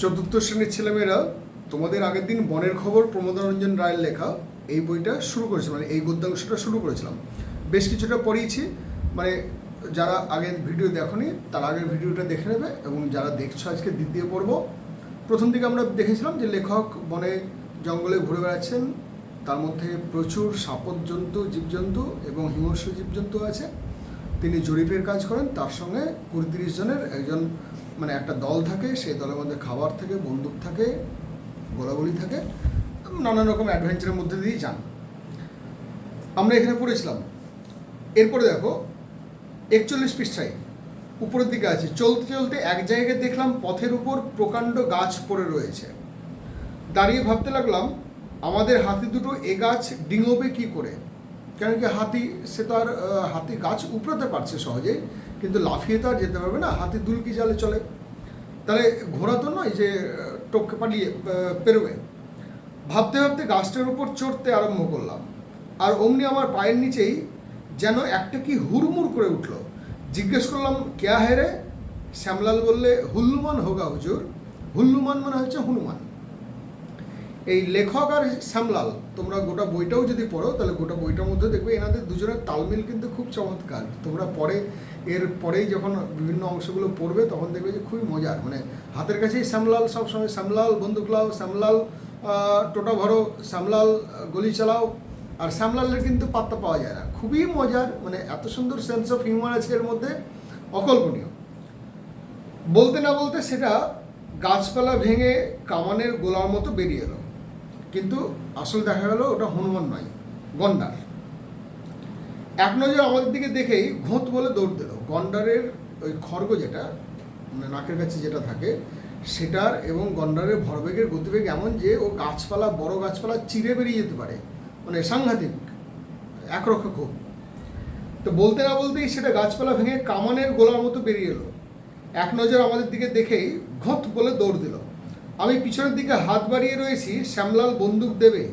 চতুর্থ শ্রেণির ছেলেমেয়েরা তোমাদের আগের দিন বনের খবর প্রমোদরঞ্জন রায়ের লেখা এই বইটা শুরু করেছিলাম মানে এই গদ্যাংশটা শুরু করেছিলাম। বেশ কিছুটা পড়িয়েছি মানে যারা আগের ভিডিও দেখোনি, তার আগের ভিডিওটা দেখে নেবে এবং যারা দেখছ আজকে দ্বিতীয় পর্ব, প্রথম দিকে আমরা দেখেছিলাম যে লেখক বনে জঙ্গলে ঘুরে বেড়াচ্ছেন, তার মধ্যে প্রচুর সাপদ জন্তু জীবজন্তু এবং হিংস্র জীবজন্তু আছে। তিনি জরিপের কাজ করেন, তার সঙ্গে কুড়ি তিরিশ জনের একজন মানে একটা দল থাকে, সেই দলের মধ্যে খাবার থাকে, বন্দুক থাকে, গোলাগুলি থাকে, নানান রকম অ্যাডভেঞ্চারের মধ্যে দিয়েই যান। আমরা এখানে পড়েছিলাম। এরপরে দেখো, একচল্লিশ পৃষ্ঠায়, উপরের দিকে আছে, চলতে চলতে এক জায়গায় দেখলাম পথের উপর প্রকাণ্ড গাছ পড়ে রয়েছে। দাঁড়িয়ে ভাবতে লাগলাম, আমাদের হাতি দুটো এ গাছ ডিঙোবে কি করে? কেন কি হাতি, সে তো আর হাতি গাছ উপড়াতে পারছে সহজেই। কিন্তু লাফিয়ে তো আর যেতে পারবে না, হাতি দুলকি জালে চলে। তাহলে ঘোড়া তো নয় যে টপকে পালিয়ে পেরোবে। ভাবতে ভাবতে গাছটার উপর চড়তে আরম্ভ করলাম। আর অমনি আমার পায়ের নিচেই যেন একটা কি হুড়মুড় করে উঠল। জিজ্ঞেস করলাম, কেয়া হেরে শ্যামলাল বললে, হুল্লুমান হোগা হুজুর। হুল্লুমান মানে হচ্ছে হনুমান। এই লেখক আর শ্যামলাল, তোমরা গোটা বইটাও যদি পড়ো, তাহলে গোটা বইটার মধ্যে দেখবে এনাদের দুজনের তালমিল কিন্তু খুব চমৎকার। তোমরা পরে এর পরেই যখন বিভিন্ন অংশগুলো পড়বে, তখন দেখবে যে খুবই মজার। মানে হাতের কাছেই শ্যামলাল, সবসময় শ্যামলাল বন্দুক লাও শ্যামলাল টোটা ভরো, শ্যামলাল, গলি চালাও। আর শ্যামলালের কিন্তু পাত্তা পাওয়া যায় না। খুবই মজার মানে এত সুন্দর সেন্স অফ হিউমার আছে এর মধ্যে, অকল্পনীয়। বলতে না বলতে সেটা গাছপালা ভেঙে কামানের গোলার মতো বেরিয়ে এলো। কিন্তু আসল দেখা গেল ওটা হনুমান নয়, গন্ডার। এক নজর আমাদের দিকে দেখেই ঘোঁত বলে দৌড় দিল। গন্ডারের ওই খড়গ যেটা মানে নাকের কাছে যেটা থাকে, সেটার এবং গন্ডারের ভরবেগের গতিবেগ এমন যে ও গাছপালা, বড় গাছপালা চিরে বেরিয়ে যেতে পারে। মানে সাংঘাতিক একরক্ষা খুব তো বলতে না বলতেই সেটা গাছপালা ভেঙে কামানের গোলার মতো বেরিয়ে এলো। এক নজর আমাদের দিকে দেখেই ঘোঁত বলে দৌড় দিল। আমি পিছনের দিকে হাত বাড়িয়ে রয়েছি শ্যামলাল বন্দুক দেবে।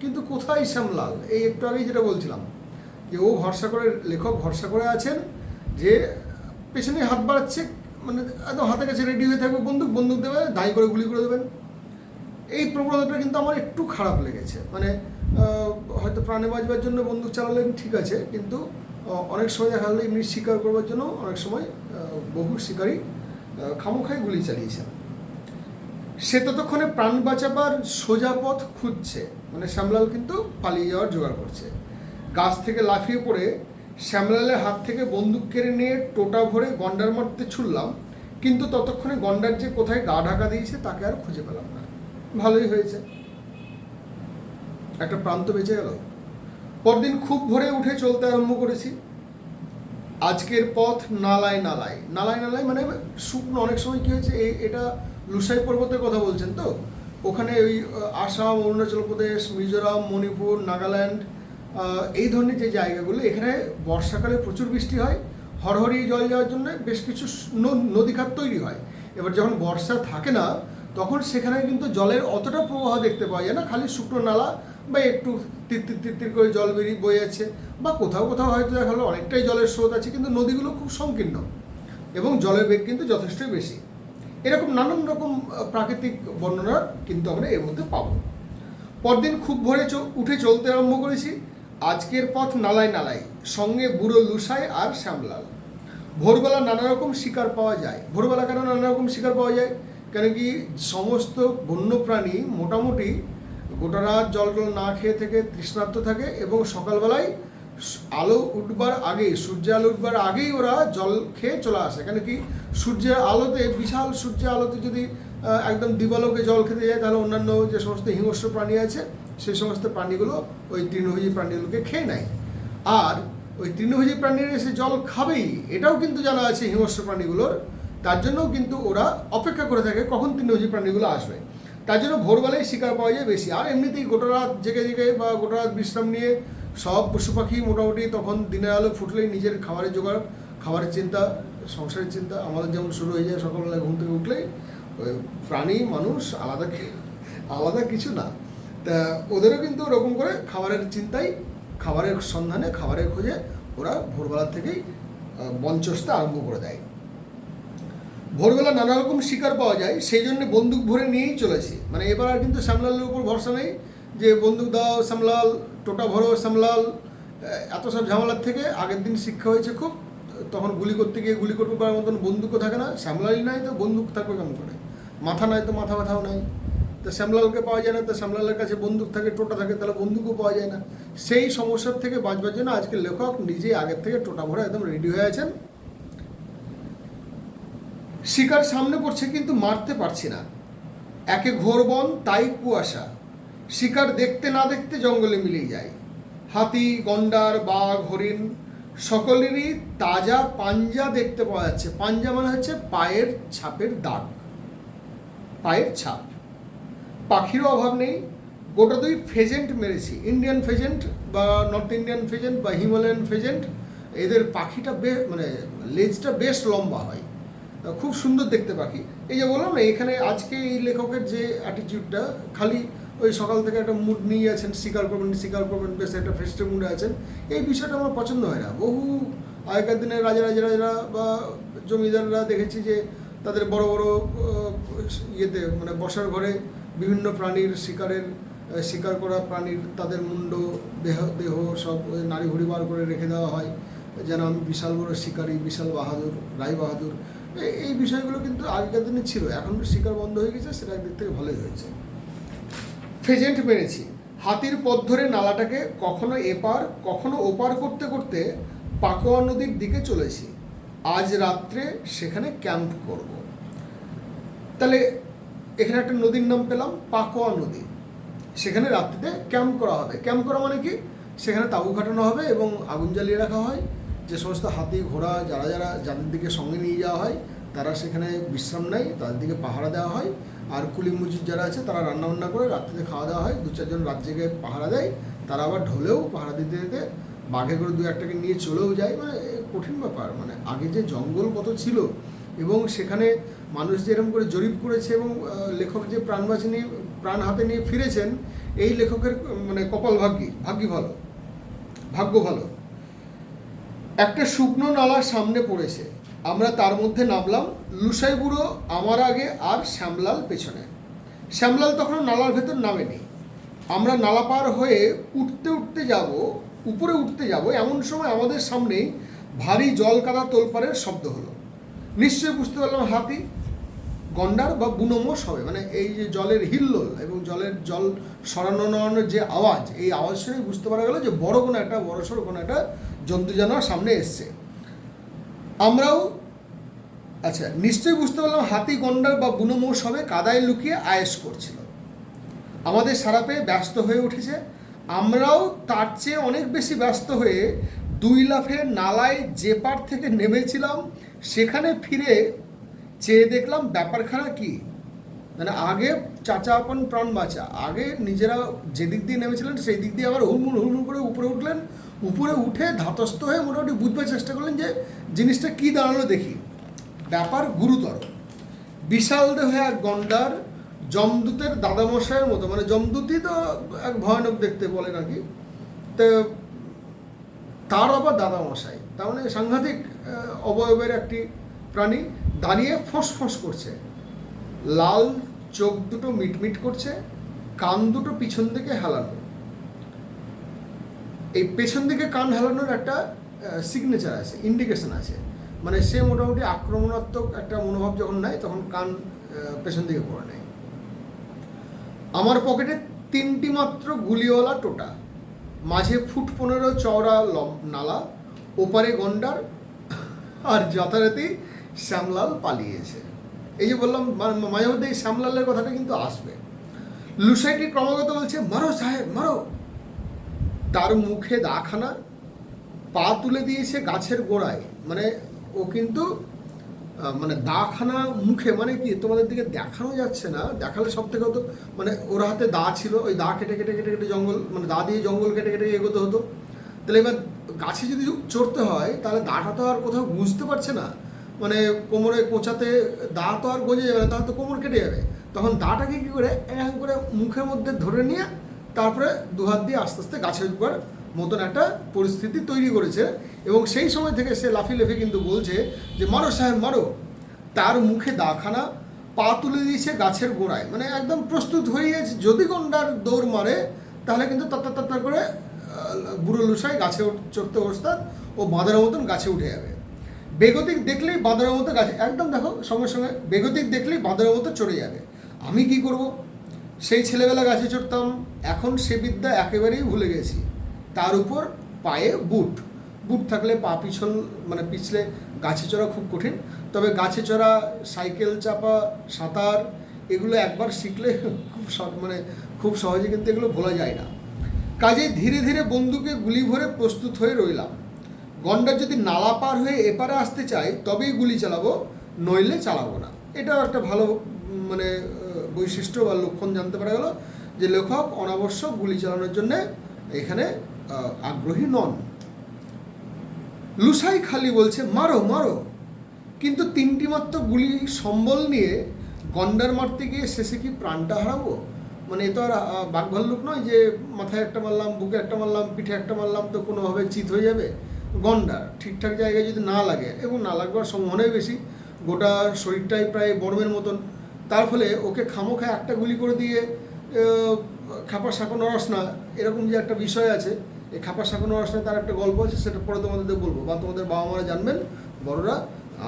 কিন্তু কোথায় শ্যামলাল? এই একটু আগেই যেটা বলছিলাম, যে ও ভরসা করে, লেখক ভরসা করে আছেন যে পেছনে হাত বাড়াচ্ছে মানে একদম হাতের কাছে রেডি হয়ে থাকবে বন্দুক বন্দুক দেবে দাঁড়ি করে গুলি করে দেবেন। এই প্রবণতাটা কিন্তু আমার একটু খারাপ লেগেছে। মানে হয়তো প্রাণে বাঁচবার জন্য বন্দুক চালালেন, ঠিক আছে, কিন্তু অনেক সময় দেখা গেলো এমনি শিকার করবার জন্য অনেক সময় বহু শিকারী খামোখাই গুলি চালিয়েছেন। সে ততক্ষণে প্রাণ বাঁচাবার সোজা পথ খুঁজছে। মানে শ্যামলাল কিন্তু পালিয়ে যাওয়ার জোগাড় করছে। গাছ থেকে লাফিয়ে পড়ে শ্যামলালের হাত থেকে বন্দুক কেড়ে নিয়ে টোটা ভরে গন্ডার মারতে ছুড়লাম, কিন্তু ততক্ষণে গন্ডার যে কোথায় গা ঢাকা দিয়েছে তাকে আর খুঁজে পেলাম না। ভালোই হয়েছে। একটা প্রান্ত বেঁচে গেল। পরদিন খুব ভোরে উঠে চলতে আরম্ভ করেছি। আজকের পথ নালায় নালায়। নালায় নালায় মানে শুকনো, অনেক সময় কী হয়েছে এটা লুসাই পর্বতের কথা বলছেন তো? ওখানে ওই, আসাম, অরুণাচল প্রদেশ, মিজোরাম, মণিপুর, নাগাল্যান্ড এই ধরনের যে জায়গাগুলো, এখানে বর্ষাকালে প্রচুর বৃষ্টি হয় হরহরিয়ে জল যাওয়ার জন্য বেশ কিছু স- ন- নদীখাত তৈরি হয়। এবার যখন বর্ষা থাকে না, তখন সেখানে কিন্তু জলের অতটা প্রবাহ দেখতে পাওয়া যায় না, খালি শুকনো নালা বা একটু তিত্তির তিত্তির করে জল বেরিয়ে বয়ে যাচ্ছে বা কোথাও কোথাও হয়তো দেখা গেলো অনেকটাই জলের স্রোত আছে, কিন্তু নদীগুলো খুব সংকীর্ণ এবং জলের বেগ কিন্তু যথেষ্টই বেশি। এরকম নানান রকম প্রাকৃতিক বর্ণনা কিন্তু আমরা এর মধ্যে পাবো। পরদিন খুব ভোরে উঠে চলতে আরম্ভ করেছি। আজকের পথ নালায় নালায়, সঙ্গে বুড়ো লুসাই আর শ্যামলাল। ভোরবেলা নানা রকম শিকার পাওয়া যায়। ভোরবেলা কেন নানা রকম শিকার পাওয়া যায়? কেন কি সমস্ত বন্য প্রাণী মোটামুটি গোটা রাত জল টল না খেয়ে থেকে তৃষ্ণার্ত থাকে এবং সকালবেলায় আলো উঠবার আগেই সূর্যের আলো উঠবার আগেই ওরা জল খেয়ে চলে আসে। কেন কি সূর্যের আলোতে, বিশাল সূর্যের আলোতে যদি একদম দিবালোকে জল খেতে যায়, তাহলে অন্যান্য যে সমস্ত হিংস্র প্রাণী আছে সেই সমস্ত প্রাণীগুলো ওই তৃণভোজী প্রাণীগুলোকে খেয়ে নেয়। আর ওই তৃণভোজী প্রাণীরা এসে জল খাবেই, এটাও কিন্তু জানা আছে হিংস্র প্রাণীগুলোর। তার জন্যও কিন্তু ওরা অপেক্ষা করে থাকে কখন তৃণভোজী প্রাণীগুলো আসবে। তার জন্য ভোরবেলায় শিকার পাওয়া যায় বেশি। আর এমনিতেই গোটা রাত জেগে জেগে বা গোটা রাত বিশ্রাম নিয়ে সব পশু পাখি মোটামুটি তখন দিনের আলো ফুটলেই নিজের খাবারের জোগাড়, খাবারের চিন্তা, সংসারের চিন্তা, আমাদের যেমন শুরু হয়ে যায় সকালবেলা ঘুম থেকে উঠলেই প্রাণী, মানুষ আলাদা আলাদা কিছু না। তা ওদেরও কিন্তু ওরকম করে খাবারের চিন্তাই, খাবারের সন্ধানে, খাবারের খোঁজে ওরা ভোরবেলা থেকেই চষতে আরম্ভ করে দেয়। ভোরবেলা নানা রকম শিকার পাওয়া যায়, সেই জন্য বন্দুক ভরে নিয়েই চলেছি। মানে এবার আর কিন্তু শ্যামলালের উপর ভরসা নেই যে বন্দুক দাও শ্যামলাল, টোটা ভরো শ্যামলাল এত সব ঝামেলার থেকে আগের দিন শিক্ষা হয়েছে খুব, তখন গুলি করতে গিয়ে গুলি করতে পারার মতন বন্দুকও থাকে না, শ্যামলালই নাই তো বন্দুক থাকবে কেমন করে? মাথা নাই তো মাথা ব্যথাও নাই। তো শ্যামলালকে পাওয়া যায় না, তা শ্যামলালের কাছে বন্দুক থাকে, টোটা থাকে, তাহলে বন্দুকও পাওয়া যায় না। সেই সমস্যার থেকে বাঁচবার জন্য আজকে লেখক নিজেই আগের থেকে টোটা ভরে একদম রেডি হয়ে আছেন। শিকার সামনে পড়ছে কিন্তু মারতে পারছি না। একে ঘোর বন, তাই কুয়াশা। শিকার দেখতে না দেখতে জঙ্গলে মিলিয়ে যায়। হাতি, গন্ডার, বাঘ, হরিণ, সকলেরই তাজা পাঞ্জা দেখতে পাওয়া যাচ্ছে। পাঞ্জা মানে হচ্ছে পায়ের ছাপের দাগ। পায়ের ছাপ। পাখিরও অভাব নেই। গোটা দুই ফেজেন্ট মেরেছি। ইন্ডিয়ান ফেজেন্ট বা নর্থ ইন্ডিয়ান ফেজেন্ট বা হিমালয়ান ফেজেন্ট এদের পাখিটা বেশ মানে লেজটা বেশ লম্বা হয়। খুব সুন্দর দেখতে পাখি। এই যে বললাম না, এখানে আজকে এই লেখকের যে অ্যাটিটিউডটা খালি ওই সকাল থেকে একটা মুড নিয়ে আছেন স্বীকার করবেন স্বীকার করবেন, বেশ একটা ফেস্টিভ মুডে আছেন, এই বিষয়টা আমার পছন্দ হয় না। বহু আগেকার দিনে রাজা রাজা রাজারা বা জমিদাররা দেখেছি যে তাদের বড় বড় ইয়েতে মানে বসার ঘরে বিভিন্ন প্রাণীর শিকারের শিকার করা প্রাণীর তাদের মুন্ড, দেহ দেহ সব নাড়ি ভুড়ি বার করে রেখে দেওয়া হয়। যেন আমি বিশাল বড় শিকারী, বিশাল বাহাদুর, রায় বাহাদুর। এই বিষয়গুলো কিন্তু আগেকার দিনে ছিল, এখন শিকার বন্ধ হয়ে গেছে, সেটা একদিক থেকে ভালোই হয়েছে। ফেজেন্ট মেরেছি। হাতির পথ ধরে নালাটাকে কখনো এপার, কখনো ওপার করতে করতে পাকোয়া নদীর দিকে চলেছি। আজ রাত্রে সেখানে ক্যাম্প করব। তাহলে এখানে একটা নদীর নাম পেলাম, পাকোয়া নদী। সেখানে রাত্রিতে ক্যাম্প করা হবে। ক্যাম্প করা মানে কি? সেখানে তাঁবু খাটানো হবে এবং আগুন জ্বালিয়ে রাখা হয়। যে সমস্ত হাতি, ঘোড়া, যারা যারা যাদের দিকে সঙ্গে নিয়ে যাওয়া হয়, তারা সেখানে বিশ্রাম নেয়, তাদের দিকে পাহারা দেওয়া হয়। আর কুলি মজুর যারা আছে, তারা রান্না বান্না করে রাত্রিতে খাওয়া দাওয়া হয়। দু চারজন রাত জেগে পাহারা দেয়। তারা আবার ঢলেও পাহারা দিতে দিতে বাঘে করে দু একটাকে নিয়ে চলেও যায়। মানে কঠিন ব্যাপার। মানে আগে যে জঙ্গল কত ছিল এবং সেখানে মানুষ যে এরকম করে জরিপ করেছে এবং লেখক যে প্রাণ বাঁচি নিয়ে, প্রাণ হাতে নিয়ে ফিরেছেন, এই লেখকের মানে কপাল ভাগ্যি ভাগ্যি ভালো, ভাগ্য ভালো। একটা শুকনো নালা সামনে পড়েছে। আমরা তার মধ্যে নামলাম, লুসাই বুড়ো আমার আগে আর শ্যামলাল পেছনে। শ্যামলাল তখন নালার ভেতর নামেনি। আমরা নালা পার হয়ে উঠতে উঠতে যাব, উপরে উঠতে যাব, এমন সময় আমাদের সামনেই ভারী জল কাদা তোলপাড়ের শব্দ হলো। নিশ্চয়ই বুঝতে পারলাম হাতি, গন্ডার বা বুনোমোষ হবে মানে এই যে জলের হিল্লোল এবং জলের জল সরানো নড়ানোর যে আওয়াজ, এই আওয়াজ শুনেই বুঝতে পারা গেল যে বড় কোনো একটা, বড় সড়ো কোনো একটা জন্তু জানোয়ার সামনে এসছে। আমরাও আচ্ছা নিশ্চয়ই বুঝতে পারলাম হাতি, গন্ডার বা বুনোমোষ হবে কাদায় লুকিয়ে আয়েস করছিল। আমাদের সারা পেয়ে ব্যস্ত হয়ে উঠেছে। আমরাও তার চেয়ে অনেক বেশি ব্যস্ত হয়ে দুই লাফে নালায় যে পার থেকে নেমেছিলাম সেখানে ফিরে চেয়ে দেখলাম ব্যাপারখানা কি? মানে আগে চাচা আপন প্রাণ বাঁচা, আগে নিজেরা যে দিক দিয়ে নেমেছিলেন সেই দিক দিয়ে আবার হুড়মুড় হুড়মুড় করে উপরে উঠলেন, উপরে উঠে ধাতস্থ হয়ে মোটামুটি বুঝবার চেষ্টা করলেন যে জিনিসটা কি দাঁড়াল দেখি। ব্যাপার গুরুতর। বিশাল দেহে এক গন্ডার জমদূতের দাদামশাইয়ের মতো মানে জমদূতই তো এক ভয়ানক দেখতে বলে নাকি তো তার আবার দাদা মশাই তার মানে সাংঘাতিক অবয়বের একটি প্রাণী দাঁড়িয়ে ফোঁস ফোঁস করছে। লাল চোখ দুটো মিটমিট করছে, কান দুটো পিছন দিকে হেলানো। এই পেছন দিকে কান হেলানোর একটা সিগনেচার আছে ইন্ডিকেশন আছে। মানে সে মোটামুটি আক্রমণাত্মক একটা মনোভাব যখন নেয়, তখন কান পেছন দিকে করে নেয় আমার পকেটে তিনটি মাত্র গুলিওয়ালা টোটা। মাঝে ফুট পনেরো চওড়া নালা, ওপারে গন্ডার, আর যথারীতি শ্যামলাল পালিয়েছে। এই যে বললাম মাঝে মধ্যে এই শ্যামলালের কথাটা কিন্তু আসবে। লুসাইটি ক্রমাগত বলছে, মারো সাহেব, মারো। তার মুখে দাখানা, পা তুলে দিয়েছে গাছের গোড়ায়। মানে ও কিন্তু মানে দাখানা মুখে মানে কি, তোমাদের দিকে দেখানো যাচ্ছে না। দেখালে সব থেকে হতো মানে ওর হাতে দা ছিল, ওই দা কেটে কেটে কেটে কেটে জঙ্গল মানে দা দিয়ে জঙ্গল কেটে কেটে এগোতে হতো। তাহলে এবার গাছে যদি চড়তে হয়, তাহলে দাটা তো আর কোথাও বুঝতে পারছে না। মানে কোমরে কোঁচাতে দা তো আর গজে যাবে না, তাহলে তো কোমর কেটে যাবে। তখন দাটাকে কী করে, এরকম করে মুখের মধ্যে ধরে নিয়ে, তারপরে দু হাত দিয়ে আস্তে আস্তে গাছের উঠবার মতন একটা পরিস্থিতি তৈরি করেছে এবং সেই সময় থেকে সে লাফি লেফে কিন্তু বলছে যে, মারো সাহেব, মারো। তার মুখে দাখানা, পা তুলে দিয়েছে গাছের গোড়ায়। মানে একদম প্রস্তুত হয়ে গেছে। যদি গন্ডার দৌড় মারে, তাহলে কিন্তু তত্তর তত্তর করে বুড়ো লুসাই গাছে চড়তে ওস্তাদ ও বাঁদরের মতন গাছে উঠে যাবে। বেগতিক দেখলেই বাঁদরের মতো গাছে, একদম দেখো, সঙ্গে সঙ্গে বেগতিক দেখলেই বাঁদরের মতো চড়ে যাবে। আমি কি করব? সেই ছেলেবেলা গাছে চড়তাম, এখন সে বিদ্যা একেবারেই ভুলে গেছি। তার উপর পায়ে বুট। বুট থাকলে পা পিছল মানে পিছলে গাছে চড়া খুব কঠিন। তবে গাছে চড়া, সাইকেল চাপা, সাঁতার, এগুলো একবার শিখলে খুব মানে খুব সহজে কিন্তু এগুলো ভোলা যায় না। কাজে ধীরে ধীরে বন্দুকে গুলি ভরে প্রস্তুত হয়ে রইলাম। গন্ডার যদি নালা পার হয়ে এপারে আসতে চায়, তবেই গুলি চালাবো, নইলে চালাবো না। এটাও একটা ভালো মানে বৈশিষ্ট্য বা লক্ষণ জানতে পারা গেল যে লেখক অনাবশ্যক গুলি চালানোর জন্য এখানে আগ্রহী নন। লুসাই খালি বলছে মারো মারো। কিন্তু তিনটি মাত্র গুলি সম্বল নিয়ে গন্ডার মারতে গিয়ে শেষে কি প্রাণটা হারাবো? মানে এ তো আর বাঘভাল্লুক নয় যে মাথায় একটা মারলাম বুকে একটা মারলাম পিঠে একটা মারলাম তো কোনোভাবে চিত হয়ে যাবে? গন্ডার ঠিকঠাক জায়গায় যদি না লাগে এবং না লাগবার সম্ভাবনাই বেশি গোটা শরীরটাই প্রায় বর্মের মতন। তার ফলে ওকে খামোখা একটা গুলি করে দিয়ে আহ, খাপা সাঁকো নরস না এরকম যে একটা বিষয় আছে এই খাপা সাঁকো নরস না তার একটা গল্প আছে, সেটা পরে তোমাদের বলব। বা তোমাদের বাবা মারা জানবেন, বড়রা,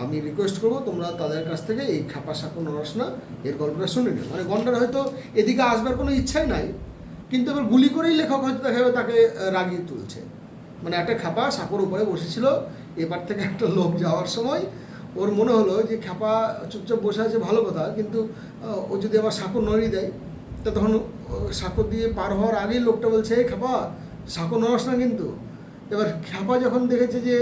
আমি রিকোয়েস্ট করব তোমরা তাদের কাছ থেকে এই খাপা সাঁকো নরস না এর গল্পটা শুনে নিও। মানে গন্ডার হয়তো এদিকে আসবার কোনো ইচ্ছাই নাই, কিন্তু এবার গুলি করেই লেখক হয়তো দেখা যাবে তাকে রাগিয়ে তুলছে। মানে একটা খাপা সাঁকোর উপরে বসেছিল, এবার থেকে একটা লোক যাওয়ার সময় ওর মনে হলো যে খাপা চুপচাপ বসে আছে, ভালো কথা, কিন্তু ও যদি আবার সাঁকো নড়িয়ে দেয়, তা তখন সাঁকো দিয়ে পার হওয়ার আগেই লোকটা বলছে খাপা সাঁকো নড়াস না কিন্তু। এবার খ্যাপা যখন দেখেছে যে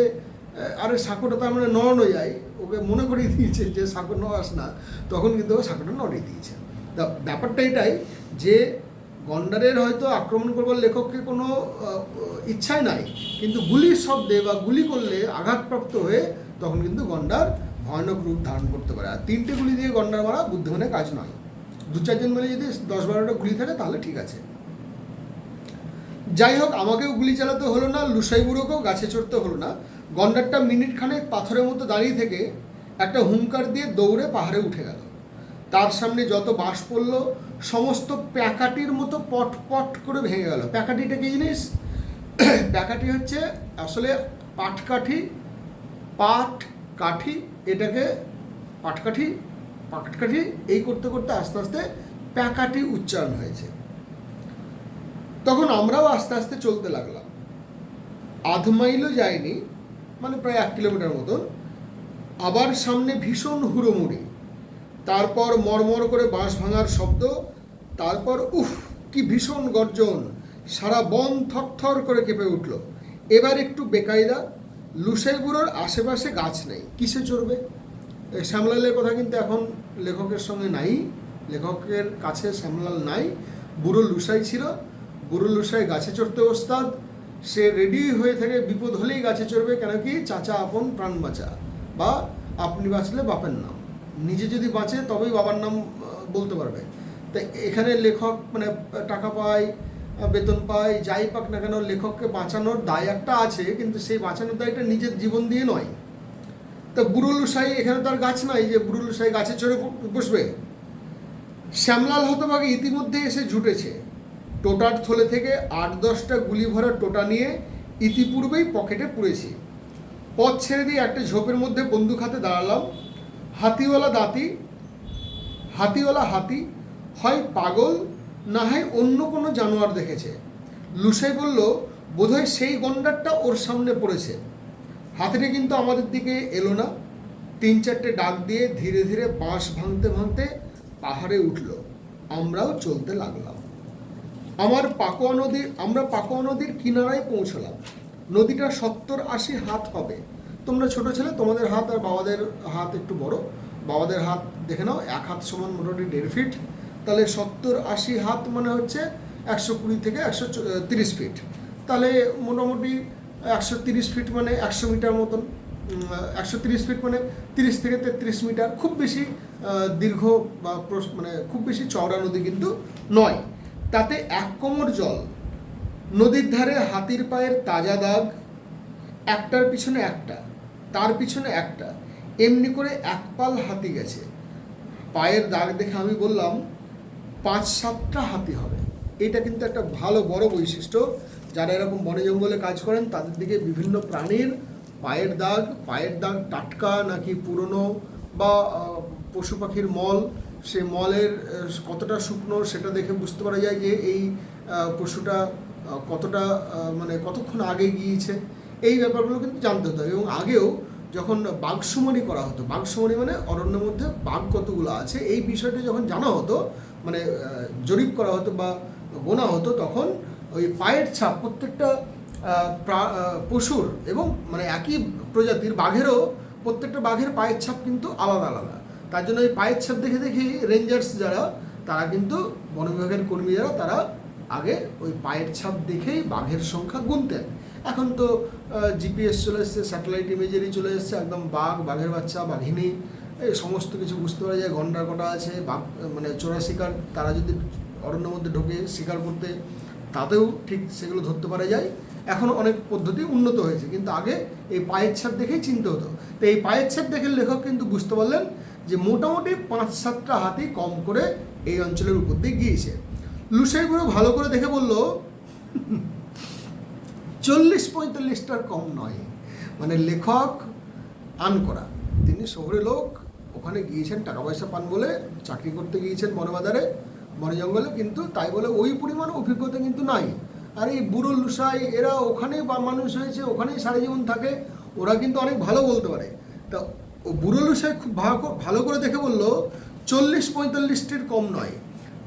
আরে সাঁকোটা তার মানে নড়ানো যায়, ওকে মনে করিয়ে দিয়েছে যে সাঁকো নড়াস না, তখন কিন্তু ও সাঁকোটা নড়িয়ে দিয়েছে। তা ব্যাপারটা এটাই যে, গন্ডারের হয়তো আক্রমণ করবার লেখককে কোনো ইচ্ছাই নাই, কিন্তু গুলির শব্দে বা গুলি করলে আঘাতপ্রাপ্ত হয়ে তখন কিন্তু গন্ডার ভয়ানক রূপ ধারণ করতে পারে। আর তিনটে গুলি দিয়ে গন্ডার মারা বুদ্ধিমানের কাজ নয়। দু চারজন মিলে যদি দশ বারোটা গুলি থাকে তাহলে ঠিক আছে। যাই হোক, আমাকেও গুলি চালাতে হলো না, লুসাই বুড়োকেও গাছে চড়তে হলো না। গন্ডারটা মিনিট খানেক পাথরের মতো দাঁড়িয়ে থেকে একটা হুঙ্কার দিয়ে দৌড়ে পাহাড়ে উঠে গেল। তার সামনে যত বাঁশ পড়ল, সমস্ত প্যাকাটির মতো পট পট করে ভেঙে গেল। প্যাকাটিটা কি জিনিস? প্যাকাটি হচ্ছে আসলে পাটকাঠি, পাট কাঠি, এটাকে পাটকাঠি পাটকাঠি, এই করতে করতে আস্তে আস্তে প্যাকাটি উচ্চারণ হয়েছে। তখন আমরাও আস্তে আস্তে চলতে লাগলাম। আধ মাইলও যায়নি মানে প্রায় এক কিলোমিটার মতন। আবার সামনে ভীষণ হুড়োমুড়ি। তারপর মরমর করে বাঁশ ভাঙার শব্দ, তারপর উফ, কি ভীষণ গর্জন। সারা বন থরথর করে কেঁপে উঠল। এবার একটু বেকায়দা লুসাই বুড়োর আশেপাশে গাছ নেই। কিসে চড়বে? শ্যামলালের কথা কিন্তু এখন লেখকের সঙ্গে নাই। লেখকের কাছে শ্যামলাল নাই। বুড়ো লুসাই ছিল। লুসাই গাছে চড়তে ওস্তাদ। সে রেডি হয়ে থাকে বিপদ হলেই গাছে চড়বে, কেন কি? চাচা আপন প্রাণ বাঁচা, বা আপনি বাঁচলে বাপের নাম। নিজে যদি বাঁচে, তবেই বাবার নাম বলতে পারবে। তা এখানে লেখক মানে টাকা পায়, বেতন পায়, যাই পাক না কেন, লেখককে বাঁচানোর দায় একটা আছে, কিন্তু সেই বাঁচানোর দায়টা নিজের জীবন দিয়ে নয়। তা বুড়ুল সাই এখানে তার গাছ নাই যে বুড়ুল সাই গাছে চড়ে বসবে। শ্যামলাল হতভাগে ইতিমধ্যে এসে জুটেছে। টোটার থলে থেকে আট দশটা গুলি ভরা টোটা নিয়ে ইতিপূর্বেই পকেটে পুড়েছি পথ ছেড়ে দিয়ে একটা ঝোপের মধ্যে বন্দুক হাতে দাঁড়ালাম। হাতিওয়ালা দাঁতি, হাতিওয়ালা হাতি, হয় পাগল না হয় অন্য কোনো জানোয়ার দেখেছে। লুসাই বলল, বোধহয় সেই গন্ডারটা ওর সামনে পড়েছে। হাতিটি কিন্তু আমাদের দিকে এলো না। তিন চারটে ডাক দিয়ে ধীরে ধীরে বাঁশ ভাঙতে ভাঙতে পাহাড়ে উঠল। আমরাও চলতে লাগলাম। আমার পাকোয়া নদী আমরা পাকোয়া নদীর কিনারায় পৌঁছলাম। নদীটা সত্তর আশি হাত হবে। তোমরা ছোট ছেলে, তোমাদের হাত আর বাবাদের হাত একটু বড়। বাবাদের হাত দেখে নাও, এক হাত সমান মোটামুটি দেড় ফিট। তাহলে সত্তর আশি হাত মানে হচ্ছে একশো কুড়ি থেকে একশো তিরিশ ফিট। তাহলে মোটামুটি একশো তিরিশ ফিট মানে একশো মিটার মতন একশো তিরিশ ফিট মানে তিরিশ থেকে তেত্রিশ মিটার। খুব বেশি দীর্ঘ বা মানে খুব বেশি চওড়া নদী কিন্তু নয়। তাতে এক কোমর জল, নদীর ধারে হাতির পায়ের তাজা দাগ, একটার পিছনে একটা, তার পিছনে একটা, এমনি করে এক পাল হাতি গেছে। পায়ের দাগ দেখে আমি বললাম, পাঁচ সাতটা হাতি হবে। এটা কিন্তু একটা ভালো বড় বৈশিষ্ট্য। যারা এরকম বনে জঙ্গলে কাজ করেন, তাদের দিকে বিভিন্ন প্রাণীর পায়ের দাগ পায়ের দাগ টাটকা নাকি পুরনো বা পশু পাখির মল সে মলের কতটা শুকনো সেটা দেখে বুঝতে পারা যায় যে এই পশুটা কতটা মানে কতক্ষণ আগে গিয়েছে। এই ব্যাপারগুলো কিন্তু জানতে হতো এবং আগেও যখন বাঘসুমনি করা হতো, বাঘসুমনি মানে অরণ্যের মধ্যে বাঘ কতগুলো আছে, এই বিষয়টা যখন জানা হতো মানে জরিপ করা হতো বা গোনা হতো, তখন ওই পায়ের ছাপ প্রত্যেকটা পশুর এবং মানে একই প্রজাতির বাঘেরও প্রত্যেকটা বাঘের পায়ের ছাপ কিন্তু আলাদা আলাদা। তার জন্য ওই পায়ের ছাপ দেখে দেখে রেঞ্জার্স যারা, তারা কিন্তু বন বিভাগের কর্মী যারা তারা আগে ওই পায়ের ছাপ দেখেই বাঘের সংখ্যা গুনতেন। এখন তো জিপিএস চলে এসছে স্যাটেলাইট ইমেজারি চলে এসছে, একদম বাঘ, বাঘের বাচ্চা, বাঘিনী, এই সমস্ত কিছু বুঝতে পারা যায়, গন্ডার কটা আছে, বাঘ মানে চোরা শিকার, তারা যদি অরণ্যের মধ্যে ঢোকে, শিকার করতে, তাতেও ঠিক সেগুলো ধরতে পারা যায়। এখন অনেক পদ্ধতি উন্নত হয়েছে, কিন্তু আগে এই পায়ের ছাপ দেখেই চিনতে হতো। তো এই পায়ের ছাপ দেখে লেখক কিন্তু বুঝতে পারলেন মোটামুটি পাঁচ সাতটা হাতি কম করে এই অঞ্চলের উপর দিয়ে গিয়েছে। লুসাইগুলো ভালো করে দেখে বলল, চল্লিশ পঁয়তাল্লিশটার কম নয়। মানে লেখক আন করা তিনি শহরে লোক, ওখানে গিয়েছেন, টাকা পয়সা পান বলে, চাকরি করতে গিয়েছেন বনবাজারে বনে জঙ্গলে কিন্তু তাই বলে ওই পরিমাণ অভিজ্ঞতা কিন্তু নাই। আর এই বুড়ো লুসাই, এরা ওখানেই বা মানুষ হয়েছে, ওখানেই সারা জীবন থাকে, ওরা কিন্তু অনেক ভালো বলতে পারে। তা ও বুড়ো লুসাই খুব ভালো করে দেখে বলল, চল্লিশ পঁয়তাল্লিশটির কম নয়।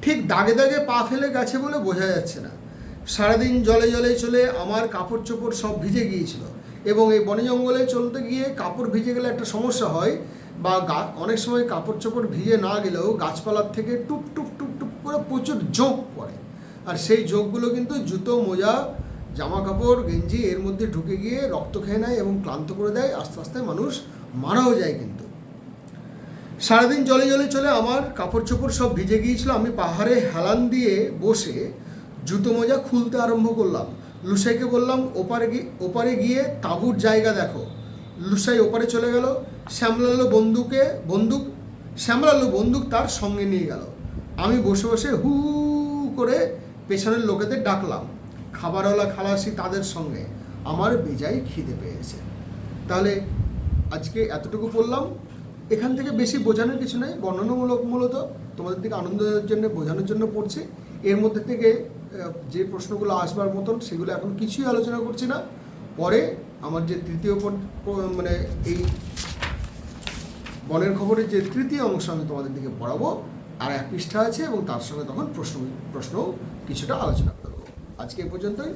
ঠিক দাগে দাগে পা ফেলে গেছে বলে বোঝা যাচ্ছে না। সারাদিন জলে জলে চলে আমার কাপড় চোপড় সব ভিজে গিয়েছিল এবং এই বনে জঙ্গলে চলতে গিয়ে কাপড় ভিজে গেলে একটা সমস্যা হয় বা অনেক সময় কাপড় চোপড় ভিজে না গেলেও গাছপালার থেকে টুপ টুপ টুপ টুপ করে প্রচুর জোঁক পড়ে। আর সেই জোঁকগুলো কিন্তু জুতো, মোজা জামা কাপড় গেঞ্জি এর মধ্যে ঢুকে গিয়ে রক্ত খেয়ে নেয় এবং ক্লান্ত করে দেয়। আস্তে আস্তে মানুষ মারাও যায় কিন্তু। সারাদিন জলে জলে চলে আমার কাপড় চোপড় সব ভিজে গিয়েছিল। আমি পাহাড়ে হেলান দিয়ে বসে জুতো মোজা খুলতে আরম্ভ করলাম। লুসাইকে বললাম, ওপারে গিয়ে ওপারে গিয়ে তাঁবুর জায়গা দেখো। লুসাই ওপারে চলে গেল। শ্যামলালো বন্দুকে, বন্দুক, শ্যামলালো বন্দুক তার সঙ্গে নিয়ে গেল। আমি বসে বসে হু করে পেছনের লোকেদের ডাকলাম। খাবারওয়ালা খালাসি তাদের সঙ্গে। আমার বেজায় খিদে পেয়েছে। তাহলে আজকে এতটুকু বললাম। এখান থেকে বেশি বোঝানোর কিছু নেই, বর্ণনামূলক মূলত তোমাদের দিকে আনন্দ দেওয়ার জন্য, বোঝানোর জন্য পড়ছি। এর মধ্যে থেকে যে প্রশ্নগুলো আসবার মতন, সেগুলো এখন কিছুই আলোচনা করছি না। পরে আমার যে তৃতীয় মানে এই বনের খবরের যে তৃতীয় অংশ আমি তোমাদের দিকে পড়াবো, আর এক পৃষ্ঠা আছে এবং তার সঙ্গে তখন প্রশ্ন প্রশ্ন কিছুটা আলোচনা করব। আজকে এ পর্যন্তই।